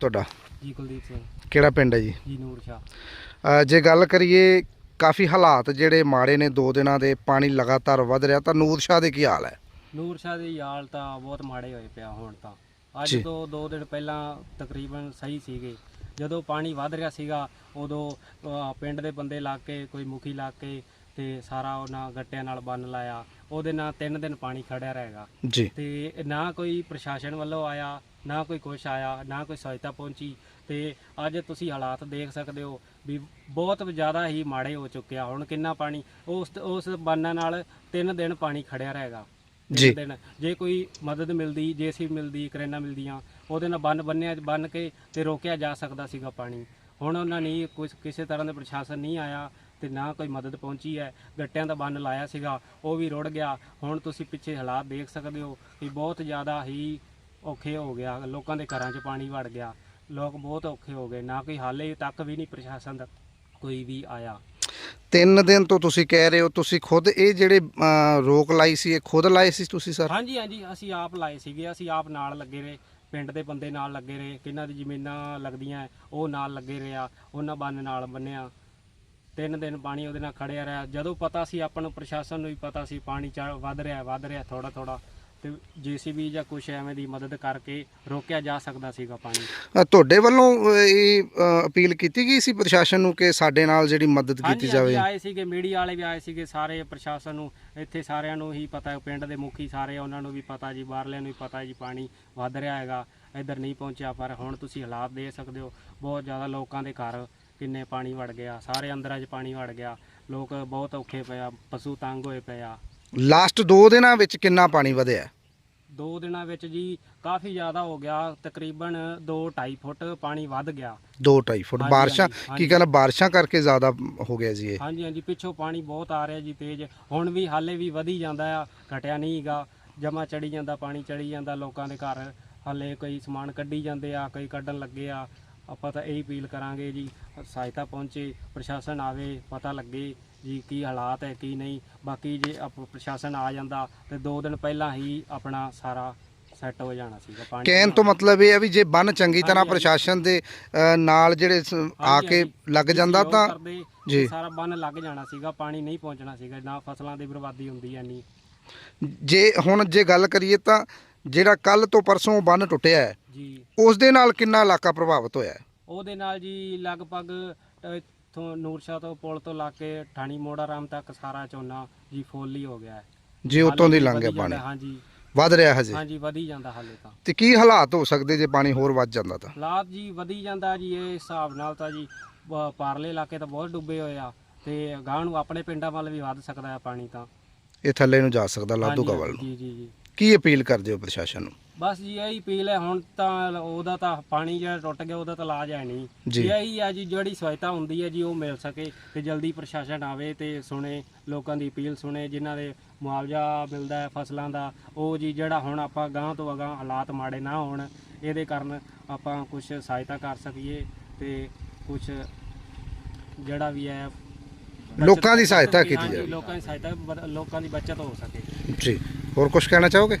ਤੁਹਾਡਾ? ਜੀ ਕੁਲਦੀਪ ਸਿੰਘ। ਕਿਹੜਾ ਪਿੰਡ ਹੈ ਜੀ? ਜੀ ਨੂਰ ਸ਼ਾਹ। ਜੇ ਗੱਲ ਕਰੀਏ ਕਾਫੀ ਹਾਲਾਤ ਜਿਹੜੇ ਮਾੜੇ ਨੇ ਦੋ ਦਿਨਾਂ ਦੇ ਪਾਣੀ ਲਗਾਤਾਰ ਵੱਧ ਰਿਹਾ ਤਾਂ ਨੂਰ ਸ਼ਾਹ ਦੇ ਕੀ ਹਾਲ ਹੈ? ਨੂਰ ਸ਼ਾਹ ਦੇ ਯਾਲ ਤਾਂ ਬਹੁਤ ਮਾੜੇ ਹੋਏ ਪਿਆ ਹੁਣ ਤਾਂ। ਅੱਜ। ਤੋਂ 2 ਦਿਨ ਪਹਿਲਾਂ ਤਕਰੀਬਨ ਸਹੀ ਸੀਗੇ। ਜਦੋਂ ਪਾਣੀ ਵੱਧ ਰਿਹਾ ਸੀਗਾ ਉਦੋਂ ਪਿੰਡ ਦੇ ਬੰਦੇ ਲਾ ਕੇ ਕੋਈ ਮੁਖੀ ਲਾ ਕੇ ਤੇ ਸਾਰਾ ਉਹਨਾਂ ਗੱਟਿਆਂ ਨਾਲ ਬੰਨ ਲਾਇਆ। ਉਹਦੇ ਨਾਲ 3 ਦਿਨ ਪਾਣੀ ਖੜਿਆ ਰਹੇਗਾ। ਜੀ। ਤੇ ਨਾ ਕੋਈ ਪ੍ਰਸ਼ਾਸਨ ਵੱਲੋਂ ਆਇਆ ਨਾ ਕੋਈ ਕੁਛ ਆਇਆ ਨਾ ਕੋਈ ਸਹਾਇਤਾ ਪਹੁੰਚੀ। ਤੇ ਅੱਜ ਤੁਸੀਂ ਹਾਲਾਤ ਦੇਖ ਸਕਦੇ ਹੋ ਵੀ ਬਹੁਤ ਜ਼ਿਆਦਾ ਹੀ ਮਾੜੇ ਹੋ ਚੁੱਕਿਆ ਹੁਣ ਕਿੰਨਾ ਪਾਣੀ ਉਸ ਉਸ ਬੰਨਾਂ ਨਾਲ 3 ਦਿਨ ਪਾਣੀ ਖੜਿਆ ਰਹੇਗਾ। ਤਿੰਨ ਜੀ। ਦਿਨ। ਜੇ ਕੋਈ ਮਦਦ ਮਿਲਦੀ ਜੇਸੀ ਮਿਲਦੀ ਕਰੇਨਾ ਮਿਲਦੀਆਂ ਉਹਦੇ ਨਾਲ ਬੰਨ ਬੰਨਿਆ ਬੰਨ ਕੇ ਤੇ ਰੋਕਿਆ ਜਾ ਸਕਦਾ ਸੀਗਾ ਪਾਣੀ। ਹੁਣ ਉਹਨਾਂ ਨੇ ਕੁਝ ਕਿਸੇ ਤਰ੍ਹਾਂ ਦੇ ਪ੍ਰਸ਼ਾਸਨ ਨਹੀਂ ਆਇਆ। ਤੇ ਨਾ ਕੋਈ ਮਦਦ ਪਹੁੰਚੀ ਹੈ। ਗੱਟਿਆਂ ਦਾ ਬੰਨ ਲਾਇਆ ਸੀਗਾ ਉਹ ਵੀ ਰੁੜ ਗਿਆ। ਹੁਣ ਤੁਸੀਂ ਪਿੱਛੇ ਹਾਲਾਤ ਦੇਖ ਸਕਦੇ ਹੋ ਕਿ ਬਹੁਤ ਜ਼ਿਆਦਾ ਹੀ ਔਖੇ ਹੋ ਗਿਆ। ਲੋਕਾਂ ਦੇ ਘਰਾਂ 'ਚ ਪਾਣੀ ਵੜ ਗਿਆ। ਲੋਕ ਬਹੁਤ ਔਖੇ ਹੋ ਗਏ। ਨਾ ਕੋਈ ਹਾਲੇ ਤੱਕ ਵੀ ਨਹੀਂ ਪ੍ਰਸ਼ਾਸਨ ਦਾ ਕੋਈ ਵੀ ਆਇਆ। ਤਿੰਨ ਦਿਨ ਤੋਂ ਤੁਸੀਂ ਕਹਿ ਰਹੇ ਹੋ ਤੁਸੀਂ ਖੁਦ ਇਹ ਜਿਹੜੇ ਰੋਕ ਲਾਈ ਸੀ ਇਹ ਖੁਦ ਲਾਏ ਸੀ ਤੁਸੀਂ ਸਰ? ਹਾਂਜੀ ਹਾਂਜੀ ਅਸੀਂ ਆਪ ਲਾਏ ਸੀਗੇ। ਅਸੀਂ ਆਪ ਨਾਲ ਲੱਗੇ ਰਹੇ। ਪਿੰਡ ਦੇ ਬੰਦੇ ਨਾਲ ਲੱਗੇ ਰਹੇ। ਕਿਹਨਾਂ ਦੀ ਜ਼ਮੀਨਾਂ ਲੱਗਦੀਆਂ ਉਹ ਨਾਲ ਲੱਗੇ ਰਿਹਾ ਉਹਨਾਂ ਬੰਨ ਨਾਲ ਬੰਨਿਆ। ਤਿੰਨ ਦਿਨ ਪਾਣੀ ਉਹਦੇ ਨਾਲ ਖੜਿਆ ਰਿਹਾ। ਜਦੋਂ ਪਤਾ ਸੀ ਆਪਾਂ ਨੂੰ ਪ੍ਰਸ਼ਾਸਨ ਨੂੰ ਵੀ ਪਤਾ ਸੀ ਪਾਣੀ ਚੜ ਵੱਧ ਰਿਹਾ ਵੱਧ ਰਿਹਾ ਥੋੜਾ ਥੋੜਾ ਤੇ ਜੀਸੀਬੀ ਜਾਂ ਕੁਛ ਐਵੇਂ ਦੀ ਮਦਦ ਕਰਕੇ ਰੋਕਿਆ ਜਾ ਸਕਦਾ ਸੀਗਾ ਪਾਣੀ। ਅ, ਤੁਹਾਡੇ ਵੱਲੋਂ ਅ, ਇਹ ਅ, ਅਪੀਲ ਕੀਤੀ ਗਈ ਸੀ ਪ੍ਰਸ਼ਾਸਨ ਨੂੰ ਕਿ ਸਾਡੇ ਨਾਲ ਜਿਹੜੀ ਮਦਦ ਹਾਂਜੀ ਕੀਤੀ ਹਾਂਜੀ ਜਾਵੇ? ਆਏ ਸੀਗੇ ਮੀਡੀਆ ਵਾਲੇ ਵੀ ਆਏ ਸੀਗੇ ਸਾਰੇ ਪ੍ਰਸ਼ਾਸਨ ਨੂੰ ਇੱਥੇ ਸਾਰਿਆਂ ਨੂੰ ਹੀ ਪਤਾ ਹੈ ਪਿੰਡ ਦੇ ਮੁਖੀ ਸਾਰੇ ਉਹਨਾਂ ਨੂੰ ਵੀ ਪਤਾ ਜੀ ਬਾਹਰਲਿਆਂ ਨੂੰ ਵੀ ਪਤਾ ਜੀ ਪਾਣੀ ਵੱਧ ਰਿਹਾ ਹੈਗਾ ਇੱਧਰ ਨਹੀਂ ਪਹੁੰਚਿਆ ਪਰ ਹੁਣ ਤੁਸੀਂ ਹਾਲਾਤ ਦੇਖ ਸਕਦੇ ਹੋ ਬਹੁਤ ਜ਼ਿਆਦਾ ਲੋਕਾਂ ਦੇ ਘਰ ਕਿੰਨੇ ਪਾਣੀ ਵੜ ਗਿਆ ਸਾਰੇ ਅੰਦਰਾਂ 'ਚ ਪਾਣੀ ਵੜ ਗਿਆ ਲੋਕ ਬਹੁਤ ਔਖੇ ਪਏ ਆ ਪਸ਼ੂ ਤੰਗ ਹੋਏ ਪਏ ਆ। ਲਾਸਟ 2 ਦਿਨਾਂ ਵਿੱਚ ਕਿੰਨਾ ਪਾਣੀ ਵਧਿਆ? ਦੋ ਦਿਨਾਂ ਵਿੱਚ ਜੀ ਕਾਫੀ ਜ਼ਿਆਦਾ ਹੋ ਗਿਆ ਤਕਰੀਬਨ 2.5 ਫੁੱਟ ਪਾਣੀ ਵੱਧ ਗਿਆ। 2.5 ਫੁੱਟ। ਹਾਂਜੀ, ਬਾਰਿਸ਼ਾਂ ਹਾਂਜੀ, ਕੀ। ਕਹਿੰਦਾ ਬਾਰਿਸ਼ਾਂ ਕਰਕੇ ਜ਼ਿਆਦਾ ਹੋ ਗਿਆ ਜੀ ਇਹ। ਹਾਂਜੀ ਹਾਂਜੀ ਪਿੱਛੋਂ ਪਾਣੀ ਬਹੁਤ ਆ ਰਿਹਾ ਜੀ ਤੇਜ਼। ਹੁਣ ਵੀ ਹਾਲੇ ਵੀ ਵਧੀ ਜਾਂਦਾ ਆ ਘਟਿਆ ਨਹੀਂ ਹੈਗਾ ਜਮਾ ਚੜੀ ਜਾਂਦਾ ਪਾਣੀ ਚੜੀ ਜਾਂਦਾ ਲੋਕਾਂ ਦੇ ਘਰ ਹਾਲੇ ਕਈ ਸਮਾਨ ਕੱਢੀ ਜਾਂਦੇ ਆ ਕਈ ਕੱਢਣ ਲੱਗੇ ਆ। ਆਪਾਂ ਤਾਂ ਇਹੀ ਅਪੀਲ ਕਰਾਂਗੇ ਜੀ ਸਹਾਇਤਾ ਪਹੁੰਚੇ ਪ੍ਰਸ਼ਾਸਨ ਆਵੇ ਪਤਾ ਲੱਗੇ ਜੀ ਕੀ ਹਾਲਾਤ ਹੈ ਕੀ ਨਹੀਂ ਬਾਕੀ ਜੇ ਆਪ ਪ੍ਰਸ਼ਾਸਨ ਆ ਜਾਂਦਾ ਤੇ 2 ਦਿਨ ਪਹਿਲਾਂ ਹੀ ਆਪਣਾ ਸਾਰਾ ਸੈੱਟ ਹੋ ਜਾਣਾ ਸੀਗਾ ਪਾਣੀ ਕਹਿਣ ਤੋਂ ਮਤਲਬ ਇਹ ਹੈ ਵੀ ਜੇ ਬੰਨ ਚੰਗੀ ਤਰ੍ਹਾਂ ਹਾਂਜੀ, ਹਾਂਜੀ। ਪ੍ਰਸ਼ਾਸਨ ਦੇ ਅ, ਨਾਲ ਜਿਹੜੇ ਸ- ਆ ਹਾਂਜੀ, ਕੇ ਹਾਂਜੀ। ਲੱਗ ਜੇ ਜਾਂਦਾ ਸਹਿਯੋਗ ਤਾਂ ਕਰਦੇ ਤੇ ਜੀ। ਸਾਰਾ ਬੰਨ ਲੱਗ ਜਾਣਾ ਸੀਗਾ ਪਾਣੀ ਨਹੀਂ ਪਹੁੰਚਣਾ ਸੀਗਾ ਨਾ ਫਸਲਾਂ ਦੀ ਬਰਬਾਦੀ ਹੁੰਦੀ ਐ ਨਹੀਂ ਜੇ ਹੁਣ ਜੇ ਗੱਲ ਕਰੀਏ ਤਾਂ ਜਿਹੜਾ ਕੱਲ ਤੋਂ ਪਰਸੋਂ ਬੰਨ ਟੁੱਟਿਆ ਹੈ ਜੀ। ਉਸ ਦੇ ਨਾਲ ਕਿੰਨਾ ਇਲਾਕਾ ਪ੍ਰਭਾਵਿਤ ਹੋਇਆ ਹੈ? ਉਹਦੇ ਨਾਲ ਜੀ ਲਗਭਗ ਅ, ਇੱਥੋਂ ਨੂਰਸ਼ਾ ਤੋਂ ਪੁਲ ਤੋਂ ਲਾ ਕੇ ਠਾਣੀ ਮੋੜਾਰਾਮ ਤੱਕ ਸਾਰਾ ਝੋਨਾ ਜੀ ਫੁੱਲ ਹੀ ਹੋ ਗਿਆ ਹੈ। ਜੇ ਉਤੋਂ ਦੀ ਲੰਘ ਗਿਆ ਪਾਣੀ। ਹਾਂਜੀ। ਵੱਧ ਰਿਹਾ ਹਜੇ? ਹਾਂਜੀ ਵਧੀ ਜਾਂਦਾ ਹਾਲੇ ਤਾਂ। ਤੇ ਕੀ ਹਾਲਾਤ ਹੋ ਸਕਦੇ ਜੇ ਪਾਣੀ ਹੋਰ ਵੱਧ ਜਾਂਦਾ ਤਾਂ? ਹਾਲਾਤ ਜੀ ਵਧੀ ਜਾਂਦਾ ਜੀ ਇਹ ਹਿਸਾਬ ਨਾਲ ਤਾਂ ਜੀ ਪ- ਪਾਰਲੇ ਇਲਾਕੇ ਤਾਂ ਬਹੁਤ ਡੁੱਬੇ ਹੋਏ ਆ ਤੇ ਗਾਂ ਨੂੰ ਆਪਣੇ ਪਿੰਡਾਂ ਵੱਲ ਵੀ ਵੱਧ ਸਕਦਾ ਹੈ ਪਾਣੀ ਤਾਂ। ਇਹ ਥੱਲੇ ਨੂੰ ਜਾ ਸਕਦਾ ਹਾਂਜੀ, ਵੱਲ ਨੂੰ। ਜੀ ਜੀ ਜੀ। ਕੀ ਅਪੀਲ ਕਰਦੇ ਹੋ ਪ੍ਰਸ਼ਾਸਨ ਨੂੰ? ਬਸ ਜੀ ਇਹੀ ਅਪੀਲ ਹੈ ਹੁਣ ਤਾਂ ਉਹਦਾ ਤਾਂ ਪਾਣੀ ਜਿਹੜਾ ਟੁੱਟ ਗਿਆ ਉਹਦਾ ਤਾਂ ਇਲਾਜ ਹੈ ਨਹੀਂ। ਜੀ। ਇਹੀ ਹੈ ਜੀ ਜਿਹੜੀ ਸਹਾਇਤਾ ਹੁੰਦੀ ਹੈ ਜੀ ਉਹ ਮਿਲ ਸਕੇ ਤੇ ਜਲਦੀ ਪ੍ਰਸ਼ਾਸਨ ਆਵੇ ਤੇ ਸੁਣੇ ਲੋਕਾਂ ਦੀ ਅਪੀਲ ਸੁਣੇ ਜਿਨ੍ਹਾਂ ਦੇ ਮੁਆਵਜ਼ਾ ਮਿਲਦਾ ਹੈ ਫਸਲਾਂ ਦਾ ਉਹ ਜੀ ਜਿਹੜਾ ਹੁਣ ਆਪਾਂ ਗਾਂ ਤੋਂ ਅਗਾਂ ਹਾਲਾਤ ਮਾੜੇ ਨਾ ਹੋਣ ਇਹਦੇ ਕਾਰਨ ਆਪਾਂ ਕੁਝ ਸਹਾਇਤਾ ਕਰ ਸਕੀਏ ਤੇ ਕੁਝ ਜਿਹੜਾ ਵੀ ਹੈ ਲੋਕਾਂ ਦੀ ਸਹਾਇਤਾ ਹਾਂਜੀ, ਕੀਤੀ ਜਾਵੇ। ਲੋਕਾਂ ਦੀ ਸਹਾਇਤਾ ਬਦ- ਲੋਕਾਂ ਦੀ ਬਚਤ ਹੋ ਸਕੇ। ਜੀ। ਹੋਰ ਕੁਝ ਕਹਿਣਾ ਚਾਹੋਗੇ?